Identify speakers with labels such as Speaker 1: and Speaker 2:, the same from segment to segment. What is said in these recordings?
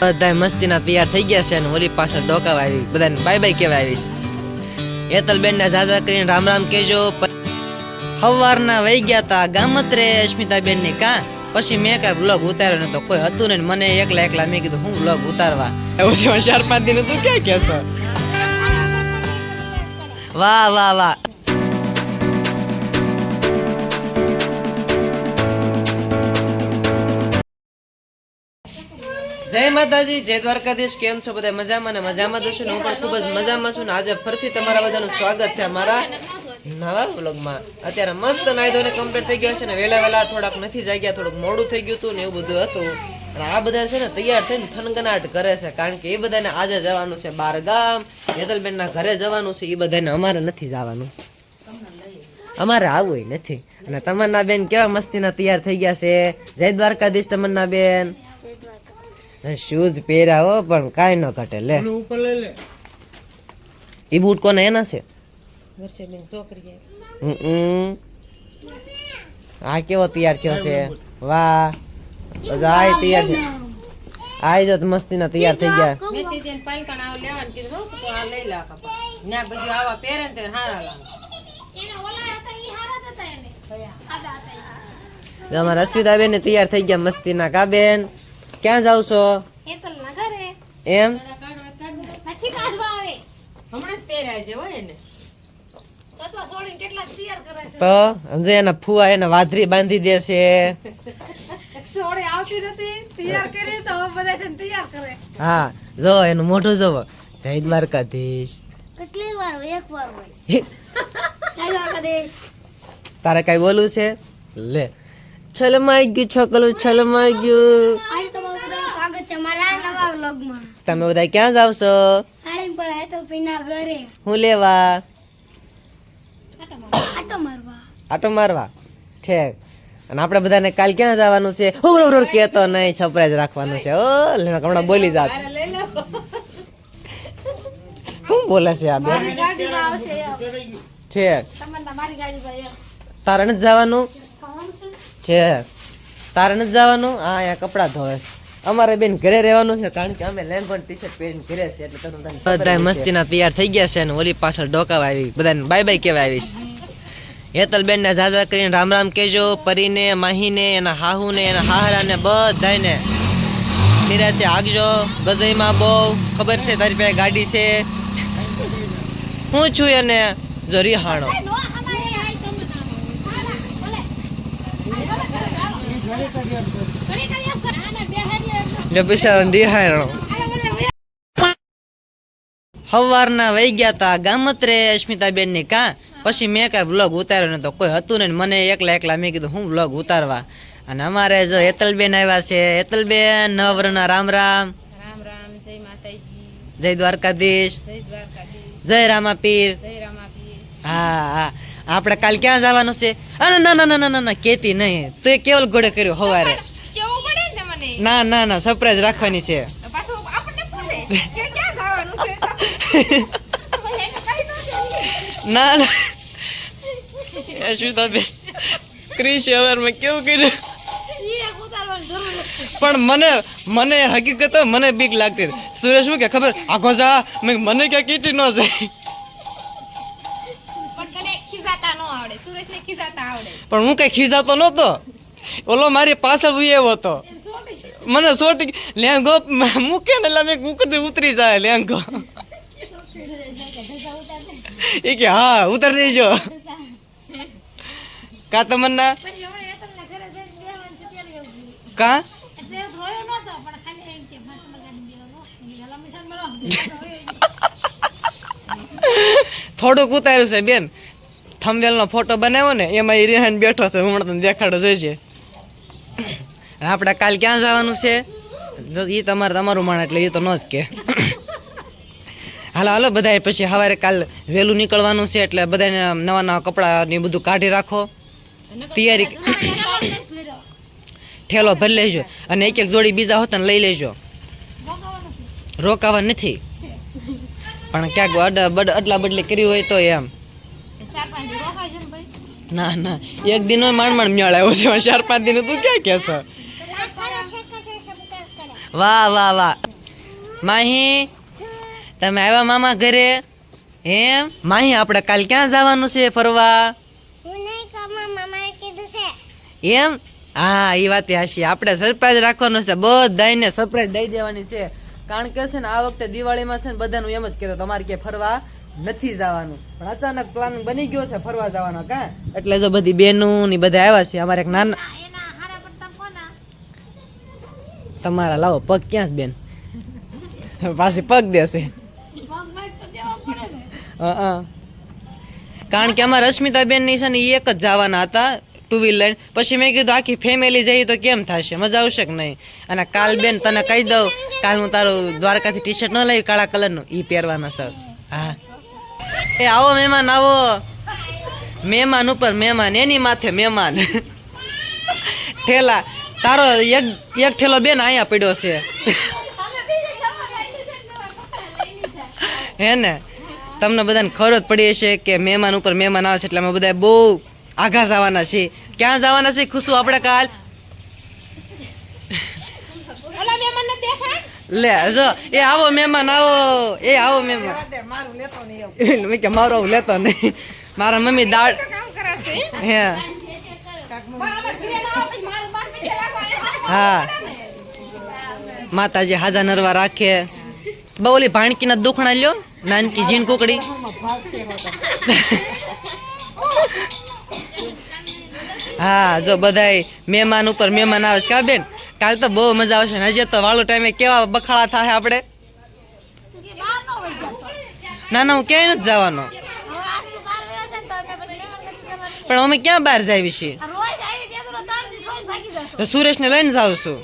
Speaker 1: બધા મસ્તીના તૈયાર થઈ ગયા છે અને હોલી પાછળ ડોકાવા આવી. બધાને બાય બાય કહેવા આવીશ. હેતલબેન ને દાદા કરીને રામ રામ કેજો હવારના વહી ગયા તા ગામત્રે અસ્મિતાબેનની કા? પછી મેં કઈ બ્લોગ ઉતાર્યો નતો. કોઈ હતું ને મને એકલા એકલા મેં કીધું, હું બ્લોગ ઉતારવા. એવું છે ચાર પાંચ દિન તું ક્યાં કેશો વાહ વાહ વાહ. જય માતાજી, જય દ્વારકાધીશ, કેમ છો બધા મજામાં? ને મજામાં તો હું પણ ખૂબ જ મજામાં છું ને, આજે ફરીથી તમારા બધાનું સ્વાગત છે અમારા નવા વ્લોગમાં. અત્યારે મસ્ત નાઈ ધોઈને કમ્પ્લીટ થઈ ગયા છે ને વહેલા વહેલા થોડાક નથી જાગ્યા, થોડુંક મોડું થઈ ગયું હતું ને એવું બધું હતું. પણ આ બધા છે ને, તૈયાર થઈને થનગનાટ કરે છે, કારણ કે એ બધાને આજે જવાનું છે બાર ગામ. હેતલબેનના ઘરે જવાનું છે, એ બધાને અમારે નથી જવાનું. અમારે આવું નથી. અને તમન્ના બેન કેવા મસ્તીના તૈયાર થઈ ગયા છે. જય દ્વારકાધીશ તમન્ના બેન શૂઝ પહેર્યા હો પણ કાંઈ ન ઘટે લે. એ બૂટ કોને એના છે? હમ. આ કેવો તૈયાર થયો છે? વાહ. જાય તૈયાર છે આઈ જો તો મસ્તીના તૈયાર થઈ ગયા.
Speaker 2: મેં તે તેને પાલકણ આવ લેવાનું કીધું. હો, તો આ લઈ લા કપા ન્યા બધું આવા પહેરે ને હારા લાગે.
Speaker 1: જો અમારા અસ્મિતા બેન તૈયાર થઈ ગયા મસ્તીના કા બેન ક્યાં જાવ છો? એમ?
Speaker 3: નથી કાઢવા આવે.
Speaker 2: હમણાં જ છે હોય ને.
Speaker 3: અથવા છોડીને કેટલા તૈયાર કરે છે.
Speaker 1: તો સમજે એના ફુવા એને વાધરી બાંધી દે છે.
Speaker 3: સોડી આવતી નથી તૈયાર કરી તો બધા થઈને તૈયાર કરે.
Speaker 1: હા જો એનું મોઢું જોવો. જય દ્વારકાધીશ
Speaker 3: કેટલી વાર હોય એક વાર હોય. જય દ્વારકાધીશ.
Speaker 1: તારે કઈ બોલવું છે? લે. છલમાઈ ગયું છોકલું છલમાઈ ગયું
Speaker 3: આજે તમારું બધાનું સ્વાગત છે મારા નવા વ્લોગમાં
Speaker 1: તમે બધા ક્યાં જાવ છો?
Speaker 3: સાડી પર હેતલ પીના ઘરે.
Speaker 1: હું લેવા?
Speaker 3: આટો મારવા.
Speaker 1: આટો મારવા? ઠેક. અને આપણે બધાને કાલ ક્યાં જવાનું છે? હો બરોબર કેતો નહીં સરપ્રાઈઝ રાખવાનું છે. ઓ લે હમણાં બોલી જાત. શું બોલે છે આ બેન? ઠેક. તારણ નથી જવાનું?
Speaker 3: છે?
Speaker 1: ઠેક. તારણ જ જવાનું? આ અહીંયા કપડાં ધોવે છે. અમારે બેન ઘરે રહેવાનું છે કારણ કે અમે લેંગોન ટી શર્ટ પહેરીને ઘરે છે એટલે તમને બધા મસ્તીના તૈયાર થઈ ગયા છે અને ઓલી પાછળ ડોકા આવી. બધાને બાય બાય કહેવા આવીશ. હેતલબેન ને દાદા કરીને રામ રામ કેજો પરીને માહીને એના હાહુને એના હાહરાને બધાને નિરાતે આગજો ગજઈમાં બહુ ખબર છે તારી પાસે ગાડી છે. હું છું એને જો રિહાણો
Speaker 3: ઘડી
Speaker 1: એટલે બિચારો રિહાણો સવારના વહી ગયા તા ગામત્રે અસ્મિતાબેનની કા? પછી મેં કાંઈ વ્લોગ ઉતાર્યો નતો. કોઈ હતું નહીં મને એકલા એકલા મેં કીધું હું વ્લોગ ઉતારવા? અને અમારે જો હેતલબેન આવ્યા છે. હેતલબેન નવરના રામ રામ.
Speaker 2: રામ રામ જય
Speaker 1: દ્વારકાધીશ.
Speaker 2: જય
Speaker 1: રામાપીર. હા હા. આપણે કાલ ક્યાં જવાનું છે? અરે ના ના ના ના ના ના કેતી નહીં. તો એ કેવલ ઘોડે કર્યો હવારે.
Speaker 2: ને
Speaker 1: ના ના સરપ્રાઈઝ રાખવાની છે. ના ના શું તમે ક્રિશ હવારમાં કેવું કર્યું? પણ મને મને હકીકત મને બીક લાગતી સુરેશ શું કે ખબર? આખો જા. મેં મને ક્યાં કીટી ન જાય.
Speaker 2: પણ
Speaker 1: હું કઈ ખીજાતો નહોતો. ઓલો મારી પાછળ ઉયેવો હતો. મને સોટી લેંગો મૂકે ને એટલે મૂકી ઉતરી જાય લેંગો એ કે, હા, ઉતર દેજો કા તમન્ના. કા. થોડુંક ઉતાર્યું છે, બેન થંબવેલનો ફોટો બનાવ્યો ને, એમાં એ રેહાન બેઠો છે, હમણાં તમને દેખાડો જોઈશે આપણે કાલ ક્યાં જવાનું છે? જો એ તમારે તમારું માણ એટલે એ તો ન જ કે. હાલો હાલો બધા પછી સવારે કાલ વહેલું નીકળવાનું છે એટલે બધાને નવા નવા કપડાં ને બધું કાઢી રાખો. તૈયારી ઠેલો ભરી લેજો અને એક એક જોડી બીજા હોતા ને લઈ લેજો. રોકાવા નથી. પણ ક્યાંક અડ બડ અટલા બદલી કરી હોય તો એમ.
Speaker 2: ને
Speaker 1: ના એક દિન માંડ માંડ મેળ આવ્યો છે. ચાર પાંચ દિન તું ક્યાં કહેશો? વાહ વાહ વાહ. માહી તમે આવ્યા મામા ઘરે? એમ? માહી આપણે કાલ ક્યાં જવાનું છે ફરવા? એમ? હા એ વાત હાશી. આપણે સરપ્રાઈઝ રાખવાનું છે. બધાને સરપ્રાઈઝ દઈ દેવાની છે. કારણ કે છે ને આ વખતે દિવાળીમાં છે ને બધાનું એમ જ કહેતો તમારે ક્યાં ફરવા નથી જવાનું. પણ અચાનક પ્લાન બની ગયો છે ફરવા જવાનો કા? એટલે જો બધી બહેનું ને બધા આવ્યા છે. અમારે એક નાના તમારા લાવો, પગ ક્યાં છે બેન? પાછી પગ દેશે. કારણ કે અમારા રશ્મિતા બેનની છે ને એ એક જ જવાના હતા ટુ વ્હીલર પછી મેં કીધું, આખી ફેમિલી જઈએ તો કેમ થશે? મજા આવશે કે નહીં? અને કાલ બેન તને કહી દઉં, કાલ હું તારું દ્વારકાથી ટી શર્ટ ન લઈ કાળા કલરનું. એ પહેરવાના સર હા. એ આવો મહેમાન આવો. મહેમાન ઉપર, મહેમાન, એની માથે મહેમાન. ઠેલા. તારો એક એક ઠેલો બેન અહીંયા પડ્યો છે. હે ને? તમને બધાને ખબર જ પડી હશે કે મહેમાન ઉપર મહેમાન આવે છે એટલે અમે બધા બહુ આઘા જવાના છીએ. ક્યાં જવાના છે ખુશું આપણે કાલ. લે જો એ આવો મહેમાન આવો એ આવો મહેમાન. મેં કે મારો આવું લેતો નહીં. મારા મમ્મી દાળ હે. હા. માતાજી હાજા નરવા રાખે. બહુ ઓલી ભાણકીના દુખણા લ્યો નાનકી જીન કુકડી. હા જો બધાય મહેમાન ઉપર મહેમાન આવે છે. કા બેન? કાલ તો બહુ મજા આવશે ને હજી તો વાળો ટાઈમે કેવા બખાડા થાય આપણે? ના ના હું ક્યાંય નથી જવાનો. પણ અમે ક્યાં બહાર જાય છીએ? તો સુરેશને લઈને જાઉં છું.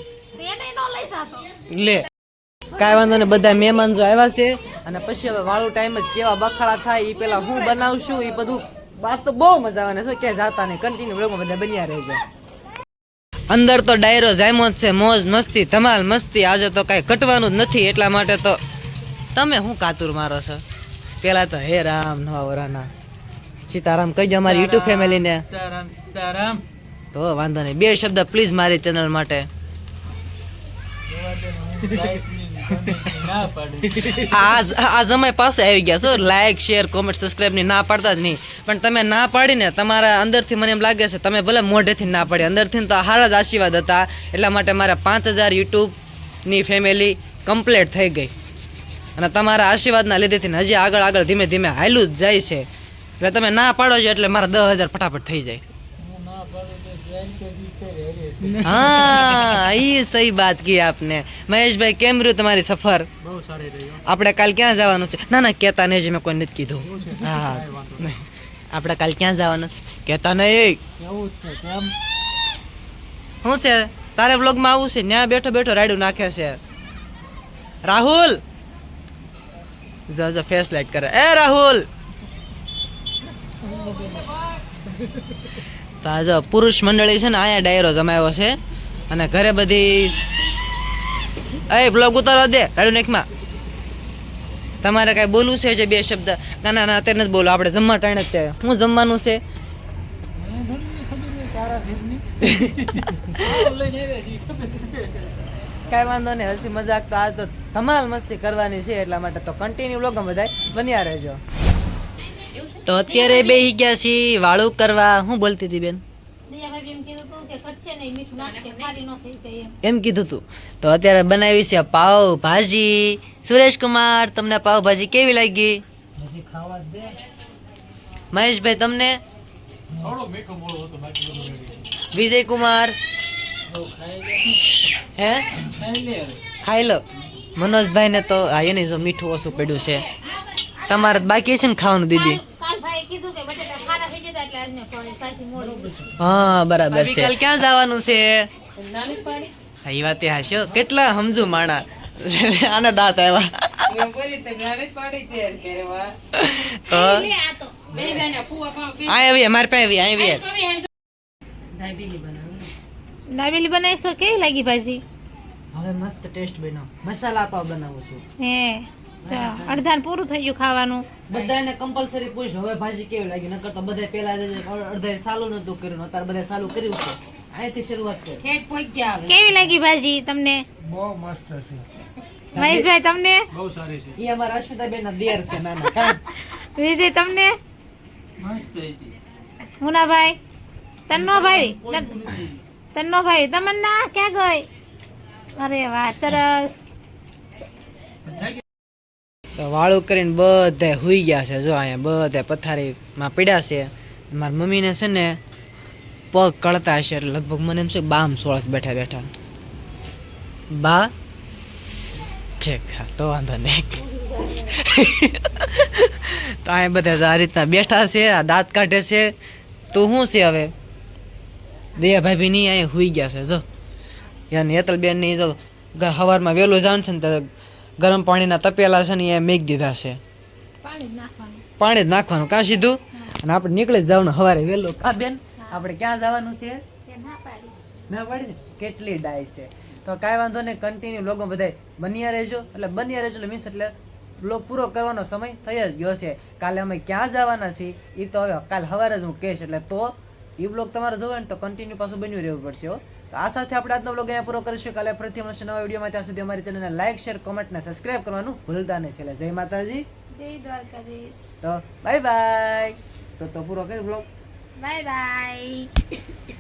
Speaker 1: લે. કાંઈ વાંધો ને બધા મહેમાન જો આવ્યા છે. અને પછી હવે વાળો ટાઈમ જ કેવા બખાડા થાય એ પેલા હું બનાવશું એ બધું. વાત તો બહુ મજા આવે ને શું ક્યાંય જાતા નહીં. કન્ટિન્યુ બ્લોગમાં બધા બન્યા રહેજો. અંદર તો ડાયરો જામ્યો જ છે મોજ મસ્તી ધમાલ મસ્તી. આજે તો કાંઈ કટવાનું જ નથી એટલા માટે તો તમે શું કાતુર મારો છો? પેલા તો હે રામ નવા વરાના. સીતારામ દે અમારી યુટ્યુબ ફેમિલીને
Speaker 4: સીતારામ સીતારામ.
Speaker 1: તો વાંધો નહીં. બે શબ્દ પ્લીઝ મારી ચેનલ માટે. આ સમય પાસે આવી ગયા છો. લાઈક શેર કોમેન્ટ સબસ્ક્રાઈબની ના પાડતા જ નહીં. પણ તમે ના પાડીને તમારા અંદરથી મને એમ લાગે છે, તમે ભલે મોઢેથી ના પાડી અંદરથી તો હારા જ આશીર્વાદ હતા. એટલા માટે મારા પાંચ હજાર યુટ્યુબની ફેમિલી કમ્પ્લીટ થઈ ગઈ. અને તમારા આશીર્વાદના લીધેથી હજી આગળ આગળ ધીમે ધીમે હાલ્યું જ જાય છે. એટલે તમે ના પાડો છો એટલે મારા દસ હજાર ફટાફટ થઈ જાય
Speaker 4: હું ના પાડું તો ધ્યાન કે દીતે રહે છે
Speaker 1: હા એ સહી વાત કી આપને. મહેશભાઈ કેમ રહ્યું તમારી સફર?
Speaker 4: બહુ સારી રહ્યો
Speaker 1: આપણે કાલ ક્યાં જવાનું છે? ના ના કહેતા નહીં જે મેં કોઈ નથી કીધું. હા આપણે કાલ ક્યાં જવાનું છે? કહેતા નહીં.
Speaker 4: કેવું છે કેમ?
Speaker 1: શું છે? તારે વ્લોગમાં આવું છે? ત્યાં બેઠો બેઠો રાયડું નાખે છે. રાહુલ! જો જો ફેસ લાઈટ કરે. એ રાહુલ! તો પુરુષ મંડળી છે ને, અહીંયા ડાયરો જમાયો છે. અને ઘરે બધી એ બ્લોગ ઉતારો દે રાડુ નેકમાં તમારે કાંઈ બોલવું છે જે બે શબ્દ? ના ના અત્યારે નથી બોલો આપણે જમવા ટાણે જ હું જમવાનું છે? કાંઈ વાંધો નહીં, હસી મજાક તો આ તો ધમાલ મસ્તી કરવાની છે એટલા માટે તો કન્ટિન્યુ લોકો બધા બન્યા રહેજો. તો અત્યારે બે ગયા છીએ વાળું કરવા. હું બોલતી હતી બેન? એમ કીધું તું. તો અત્યારે બનાવી છે પાવ ભાજી સુરેશ કુમાર, તમને પાવ ભાજી કેવી લાગી? મહેશભાઈ, તમને. વિજય કુમાર?
Speaker 4: બહુ
Speaker 1: હે.
Speaker 4: ખાઈ લો.
Speaker 1: મનોજભાઈ ને તો હા એની જો મીઠું ઓછું પડ્યું છે. તમારે બાકી છે ને ખાવાનું દીદી? હા બરાબર છે. કાલ ક્યાં જવાનું છે?
Speaker 2: નાની પાડી.
Speaker 1: હા, એ વાત હાસ્યો કેટલા સમજુ માણા? આને દાંત આવ્યા.
Speaker 2: દાબેલી
Speaker 3: બનાવીશો? કેવી લાગી ભાજી?
Speaker 1: હવે મસ્ત ટેસ્ટ મસાલા પાવ બનાવું છું.
Speaker 3: હે. અડધાને પૂરું થઈ ગયું ખાવાનું.
Speaker 1: બધાને કમ્પલસરી પૂછ હવે ભાજી કેવી લાગી? નકર તો બધા પેલા અડધા સાલું નતું કર્યું અત્યારે બધા સાલું કર્યું છે. અહીંથી શરૂઆત કરી.
Speaker 2: ઠેઠ પહોંચ્યા
Speaker 5: કેવી લાગી ભાજી તમને?
Speaker 4: બહુ મસ્ત છે.
Speaker 5: મહેશભાઈ તમને?
Speaker 4: બહુ સારી છે.
Speaker 1: એ અમારા અશ્મિતાબેન ના દિયર છે નાના.
Speaker 5: વિજય તમને?
Speaker 4: મસ્ત હતી
Speaker 5: મુનાભાઈ તન્નો ભાઈ તન્નો ભાઈ તમન્ના ક્યાં ગઈ? અરે વાહ સરસ.
Speaker 1: તો વાળું કરીને બધા હુઈ ગયા છે જો અહીંયા બધા પથારીમાં પીડ્યા છે. મારી મમ્મીને છે ને પગ કળતા હશે એટલે લગભગ મને એમ છે બામ સોળસ બેઠા બેઠા. બા છે હા, તો વાંધો નહીં. તો અહીંયા બધા આ રીતના બેઠા છે આ દાંત કાઢે છે. તો શું છે હવે? દયાભાઈ ભી નહીં અહીંયા હુઈ ગયા છે જો. યાર હેતલબેન નહીં જો સવારમાં વહેલું જાણ છે ને તો ગરમ પાણીના તપેલા છે ને એ મેઘ દીધા છે. પાણી જ નાખવાનું. કાં સીધું? અને આપણે નીકળી જવાનું સવારે વહેલું. કા બેન? આપણે ક્યાં જવાનું છે? ના પાડી. કેટલી ડાય છે. તો કાંઈ વાંધો નહીં કન્ટિન્યુ લોકો બધાય બન્યા રહેજો. એટલે બન્યા રહેજો એટલે મીન્સ એટલે બ્લોગ પૂરો કરવાનો સમય થઈ જ ગયો છે. કાલે અમે ક્યાં જવાના છીએ? એ તો હવે કાલ સવારે જ હું કહીશ. એટલે તો એ બ્લોગ તમારે જોવો ને તો કન્ટિન્યુ પાછું બન્યું રહેવું પડશે હો. તો આ સાથે આપણે આજનો બ્લોગ અહીંયા પૂરો કરીશું. કાલે ફરીથી મળશે નવા વિડીયોમાં. ત્યાં સુધી અમારી ચેનલને લાઈક શેર કોમેન્ટ ને સબસ્ક્રાઇબ કરવાનું ભૂલતા નહીં. છે જય માતાજી.
Speaker 5: જય દ્વારકાધીશ.
Speaker 1: તો બાય બાય તો તો પૂરો કરી બ્લોગ
Speaker 5: બાય બાય